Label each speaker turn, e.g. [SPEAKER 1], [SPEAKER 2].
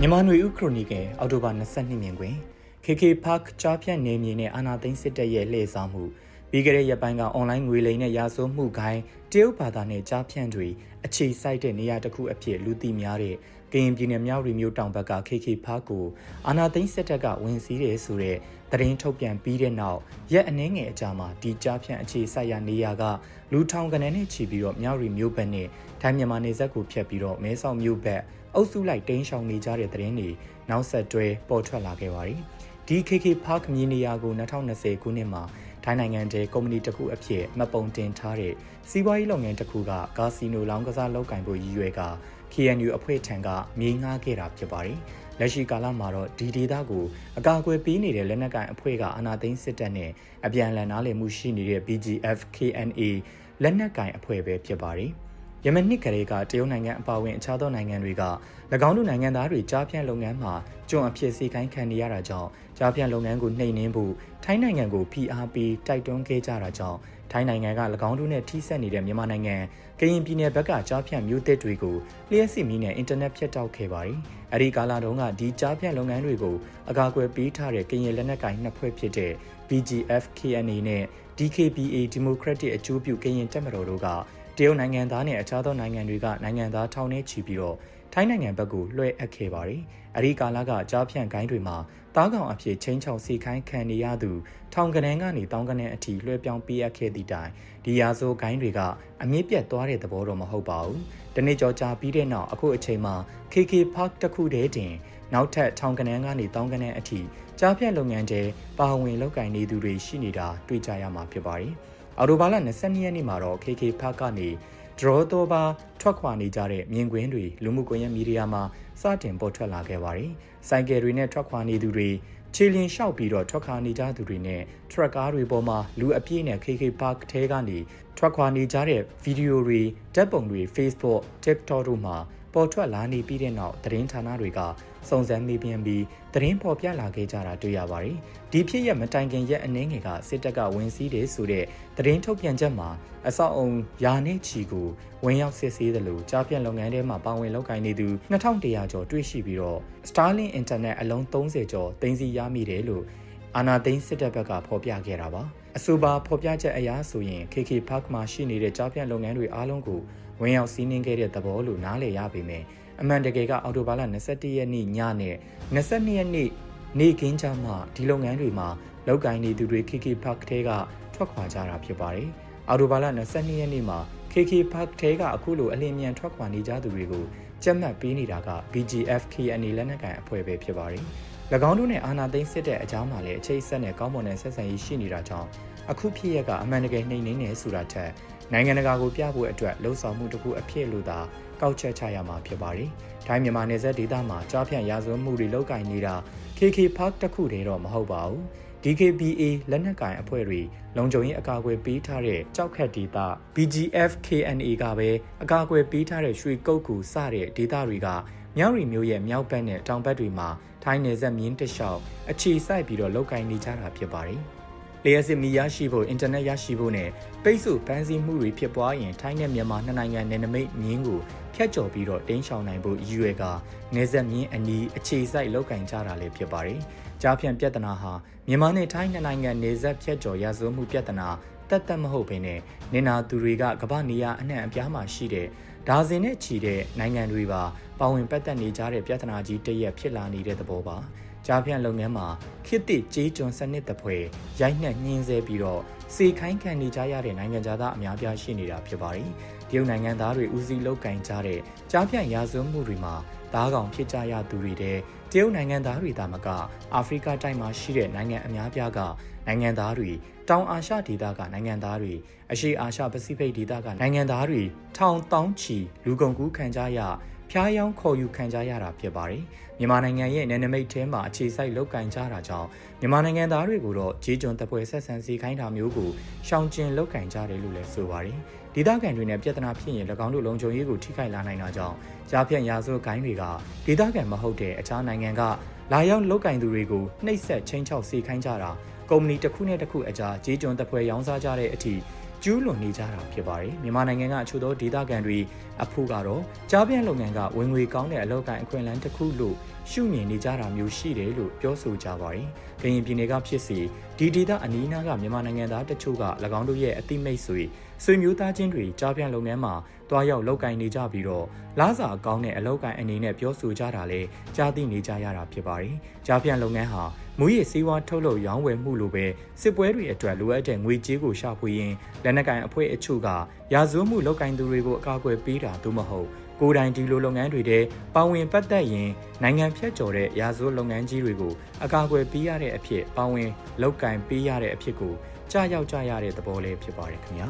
[SPEAKER 1] မြန်မာနွေဦးခရိုနီကယ်အောက်တိုဘာ22မြင်တွင် KK Park ကြားဖြတ်နေမြေနဲ့အာနာသိန်းစစ်တပ်ရဲ့လှည့်စားမှုပြီးကြတဲ့ရက်ပိုင်းကအွန်လိုင်းငွေလိမ်နဲ့ရာဇဝမှုဂိုင်းတရုတ်ဘာသာနဲ့ကြားဖြန့်တွေအခြေစိုက်တဲ့နေရာတစ်ခုအဖြစ်လူသိများတဲ့ကရင်ပြည်နယ်မြောက်ရီမျိုးတောင်ဘက်က KK Park ကိုအာနာသိန်းစစ်တပ်ကဝင်စည်းတယ်ဆိုတဲ့သတင်းထုတ်ပြန်ပြီးတဲ့နောက်ရက်အနည်းငယ်အကြာမှာဒီကြားဖြန့်အခြေစိုက်ရာနေရာကလူထောင်ကနေနဲ့ချီပြီးတော့မြောက်ရီမျိုးဘက်နဲ့ထိုင်းမြန်မာနယ်စပ်ကိုဖျက်ပြီးတော့မဲဆောက်မျိုးဘက် အုပ်စုလိုက်တင်းရှောင်နေကြတဲ့သတင်းတွေနောက်ဆက်တွဲပေါ်ထွက်လာခဲ့ပါတယ်။ဒီ KK Park မြေနေရာကို2020ခုနှစ်မှာထိုင်းနိုင်ငံတဲ့ကုမ္ပဏီတစ်ခုအဖြစ်မှတ်ပုံတင်ထားတဲ့စီးပွားရေးလုပ်ငန်းတစ်ခုကကာစီနိုလောင်းကစားလုပ်ကင်ဖို့ရည်ရွယ်က KNU အဖွဲ့ထံကမြေငှားခဲ့တာဖြစ်ပါတယ်။လက်ရှိကာလမှာတော့ဒီဒေသကိုအကာအကွယ်ပေးနေတဲ့လက်နက်ကိုင်အဖွဲ့ကအာဏာသိမ်းစစ်တပ်နဲ့အပြန်အလှန်နားလည်မှုရှိနေတဲ့ BGF KNA လက်နက်ကိုင်အဖွဲ့ပဲဖြစ်ပါတယ်။ ယမနစ်ကလေးကတရုတ်နိုင်ငံအပါအဝင်အခြားသောနိုင်ငံတွေက၎င်းတို့နိုင်ငံသားတွေကြားပြန့်လုပ်ငန်းမှာကျွန်အဖြစ်စီကိုင်းခံနေရတာကြောင့်ကြားပြန့်လုပ်ငန်းကိုနှိမ်နင်းဖို့ထိုင်းနိုင်ငံကိုဖိအားပေးတိုက်တွန်းခဲ့ကြတာကြောင့်ထိုင်းနိုင်ငံက၎င်းတို့နဲ့ထိစပ်နေတဲ့မြန်မာနိုင်ငံကရင်ပြည်နယ်ဘက်ကကြားပြန့်မျိုးသစ်တွေကိုလျှက်စစ်မီးနဲ့အင်တာနက်ဖြတ်တောက်ခဲ့ပါတယ်။အဲဒီကာလတုန်းကဒီကြားပြန့်လုပ်ငန်းတွေကိုအကာအကွယ်ပေးထားတဲ့ကရင်လက်နက်ကိုင်နှစ်ဖွဲ့ဖြစ်တဲ့ BGF KNA နဲ့ DKBA Democratic အကျိုးပြုကရင်တပ်မတော်တို့က တရုတ်နိုင်ငံသားနဲ့အခြားသောနိုင်ငံတွေကနိုင်ငံသားထောင်ထဲချီပြီးတော့ထိုင်းနိုင်ငံဘက်ကိုလွှဲအပ်ခဲ့ပါတယ်။အဲဒီကာလကကြားဖြန့်ကိုင်းတွေမှာတားကောင်အဖြစ်ချင်းချောင်စီခိုင်းခံနေရသူထောင်ကနန်းကနေတောင်းကနန်းအထိလွှဲပြောင်းပေးအပ်ခဲ့သည့်တိုင်ဒီရာဇိုကိုင်းတွေကအမြင့်ပြတ်သွားတဲ့သဘောတော့မဟုတ်ပါဘူး။တနေ့ကျော်ကြာပြီးတဲ့နောက်အခုအချိန်မှာ KK Park တစ်ခုတည်းတင်နောက်ထပ်ထောင်ကနန်းကနေတောင်းကနန်းအထိကြားဖြန့်လုပ်ငန်းတွေပါဝင်လုပ်ကင်နေသူတွေရှိနေတာတွေ့ကြရမှာဖြစ်ပါတယ်။ အော်တိုဘာလ22ရက်နေ့မှာတော့ KK Park ကနေ draw တော့ပါထွက်ခွာနေကြတဲ့မြင်ကွင်းတွေလူမှုကွန်ရက်မီဒီယာမှာစတင်ပေါ်ထွက်လာခဲ့ပါတယ်။စိုက်ကယ်တွေနဲ့ထွက်ခွာနေသူတွေခြေလျင်လျှောက်ပြီးတော့ထွက်ခွာနေကြသူတွေနဲ့ထရက်ကားတွေပေါ်မှာလူအပြည့်နဲ့ KK Park ထဲကနေထွက်ခွာနေကြတဲ့ဗီဒီယိုတွေဓာတ်ပုံတွေ Facebook, TikTok တို့မှာ ပေါ်ထွက်လာနေပြီးတဲ့နောက်သတင်းဌာနတွေကစုံစမ်းမေးပြန်ပြီးသတင်းပေါ်ပြလာခဲ့ကြတာတွေ့ရပါတယ်။ဒီဖြစ်ရမတိုင်ခင်ရက်အနည်းငယ်ကစစ်တပ်ကဝင်စည်းတယ်ဆိုတဲ့သတင်းထုတ်ပြန်ချက်မှာအဆောက်အုံယာနဲ့ချီကိုဝင်ရောက်စစ်ဆေးတယ်လို့ကြားပြန့်လုပ်ငန်းထဲမှာပါဝင်လုပ်ကိုင်နေသူ2100ကျော်တွေ့ရှိပြီးတော့ Starlink Internet အလုံး30ကျော်တင်စီရမိတယ်လို့ အာနာသိန်းစစ်တပ်ဘက်ကဖော်ပြခဲ့တာပါအဆိုပါဖော်ပြချက်အရဆိုရင် KK Park မှာရှိနေတဲ့ကြားပြန့်လုပ်ငန်းတွေအားလုံးကိုဝင်ရောက်စီးနင်းခဲ့တဲ့သဘောလို့နားလည်ရပေမယ့်အမှန်တကယ်ကအော်တိုဘာလ21ရက်နေ့ညနဲ့22ရက်နေ့နေ့ကင်းကြမှာဒီလုပ်ငန်းတွေမှာလောက်ကိုင်းနေသူတွေ KK Park ထဲကထွက်ခွာကြတာဖြစ်ပါတယ်။အော်တိုဘာလ22ရက်နေ့မှာ KK Park ထဲကအခုလိုအလင်းမြန်ထွက်ခွာနေကြသူတွေကိုကြက်မှတ်ပေးနေတာက BGF KNA လက်နက်ကိုင်အဖွဲ့ပဲဖြစ်ပါတယ်။၎ င်းတို့နဲ့အာနာသိန်းစစ်တဲ့အကြောင်းမှာလည်းအခြေဆက်နဲ့ကောင်းမွန်တဲ့ဆက်ဆံရေးရှိနေတာကြောင့်အခုဖြစ်ရကအမှန်တကယ်နှိမ်နှင်းနေဆိုတာထက်နိုင်ငံတကာကိုပြဖို့အတွက်လှုံ့ဆော်မှုတစ်ခုအဖြစ်လို့သာကောက်ချက်ချရမှာဖြစ်ပါတယ်။ထိုင်းမြန်မာနယ်စပ်ဒေသမှာကြားဖြန့်ရာဇဝတ်မှုတွေလုပ်ကင်နေတာ KK Park တစ်ခုတည်းတော့မဟုတ်ပါဘူး။ DKBA လက်နက်ကင်အဖွဲ့တွေလုံခြုံရေးအကာအကွယ်ပေးထားတဲ့ကြောက်ခတ်ဒေသ BGF KNA ကပဲအကာအကွယ်ပေးထားတဲ့ရွှေကုတ်ကူစတဲ့ဒေသတွေကမြောက်ရီမျိုးရဲ့မြောက်ဘက်နဲ့တောင်ဘက်တွေမှာ ထိုင်းနယ်စပ်မြင်းတလျှောက်အခြေစိုက်ပြီးတော့လောက်ကင်နေကြတာဖြစ်ပါတယ်။လျှက်စစ်မီရရှိဖို့အင်တာနက်ရရှိဖို့နဲ့ပိတ်ဆို့ဖန်ဆီးမှုတွေဖြစ်ပွားရင်ထိုင်းနဲ့မြန်မာနှစ်နိုင်ငံနယ်နိမိတ်မြင်းကိုဖြတ်ကျော်ပြီးတော့တင်းရှောင်နိုင်ဖို့ရည်ရွယ်ကနေဆက်မြင်းအနီးအခြေစိုက်လောက်ကင်ကြတာလည်းဖြစ်ပါတယ်။ကြားဖြန့်ပြဿနာဟာမြန်မာနဲ့ထိုင်းနှစ်နိုင်ငံနေဆက်ဖြတ်ကျော်ရဆိုမှုပြဿနာတက်တက်မဟုတ်ဘဲနဲ့နေနာသူတွေကကမ္ဘာနေရအနှံ့အပြားမှာရှိတဲ့ ဒါဇင်နဲ့ချီတဲ့နိုင်ငံတွေပါပါဝင်ပတ်သက်နေကြတဲ့ပြဿနာကြီးတရက်ဖြစ်လာနေတဲ့သဘောပါ။ကြားဖြန့်လုပ်ငန်းမှာခေတ်သစ်ကြေးကျွန်စနစ်တပွဲရိုက်နှက်ညှင်းဆဲပြီးတော့ စေခိုင်းခံနေကြရတဲ့နိုင်ငံသားအများပြားရှိနေတာဖြစ်ပါတယ်။တရုတ်နိုင်ငံသားတွေဦးစီးလုပ်ကင်ကြတဲ့ကြားဖြန့်ရာဇဝမှုတွေမှာသားကောင်ဖြစ်ကြရသူတွေတဲ့တရုတ်နိုင်ငံသားတွေသာမကအာဖရိကတိုက်မှာရှိတဲ့နိုင်ငံအများပြားကနိုင်ငံသားတွေတောင်အာရှဒေသကနိုင်ငံသားတွေအရှေ့အာရှပစိဖိတ်ဒေသကနိုင်ငံသားတွေထောင်တောင်းချီလူကုန်ကူးခံကြရ ဖျားယောင်းခေါ်ယူခံကြရတာဖြစ်ပါတယ်။မြန်မာနိုင်ငံရဲ့နယ်နိမိတ်ထဲမှာအခြေစိုက်လုပ်ကင်ကြတာကြောင့်မြန်မာနိုင်ငံသားတွေကိုတော့ဂျေးကျွန်တပ်ဖွဲ့ဆက်ဆံစီခိုင်းတာမျိုးကိုရှောင်ကျဉ်လုပ်ကင်ကြတယ်လို့လည်းဆိုပါတယ်။ဒေသခံတွေနဲ့ပြဿနာဖြစ်ရင်၎င်းတို့လုံခြုံရေးကိုထိခိုက်လာနိုင်တာကြောင့်ကြားဖြန့်ရာဇဝတ်ဂိုင်းတွေကဒေသခံမဟုတ်တဲ့အခြားနိုင်ငံကလာရောက်လုပ်ကင်သူတွေကိုနှိပ်စက်ချင်းချောက်စီခိုင်းကြတာကုမ္ပဏီတစ်ခုနဲ့တစ်ခုအကြားဂျေးကျွန်တပ်ဖွဲ့ရောင်းစားကြတဲ့အထိ ကျူးလွန်နေကြတာဖြစ်ပါတယ်မြန်မာနိုင်ငံကအချို့သောဒေသခံတွေအဖို့ကတော့ကြားပြန်လုပ်ငန်းကဝင်ငွေကောင်းတဲ့အလောက်ကန်အခွင့်အလမ်းတစ်ခုလို့ ရှုမြင်နေကြတာမျိုးရှိတယ်လို့ပြောဆိုကြပါတယ်ကရင်ပြည်နယ်ကဖြစ်စီဒီဒေသအနီးနားကမြန်မာနိုင်ငံသားတချို့က၎င်းတို့ရဲ့အသိမိတ်ဆွေဆွေမျိုးသားချင်းတွေကြားပြန်လုပ်ငန်းမှာတွားရောက်လောက်ကင်နေကြပြီးတော့လားစာကောင်းတဲ့အလောက်ကန်အနေနဲ့ပြောဆိုကြတာလဲကြားသိနေကြရတာဖြစ်ပါတယ်ကြားပြန်လုပ်ငန်းဟာမူရည်စည်းဝါးထုတ်လုပ်ရောင်းဝယ်မှုလိုပဲစစ်ပွဲတွေအတွက်လိုအပ်တဲ့ငွေကြေးကိုရှာဖွေရင်းလက်နက်ကိုင်အဖွဲ့အချို့ကရာဇဝတ်မှုလောက်ကင်သူတွေကိုအကာအကွယ်ပေးတာသို့မဟုတ် ကိုယ်တိုင်ဒီလိုလုပ်ငန်းတွေထဲပါဝင်ပတ်သက်ရင်နိုင်ငံဖြတ်ကျော်တဲ့ရာဇဝတ်လုပ်ငန်းကြီးတွေကိုအကာအကွယ်ပေးရတဲ့အဖြစ်ပါဝင်လောက်ကင်ပေးရတဲ့အဖြစ်ကိုကြားရောက်ကြရတဲ့သဘောလေးဖြစ်ပါတယ်ခင်ဗျာ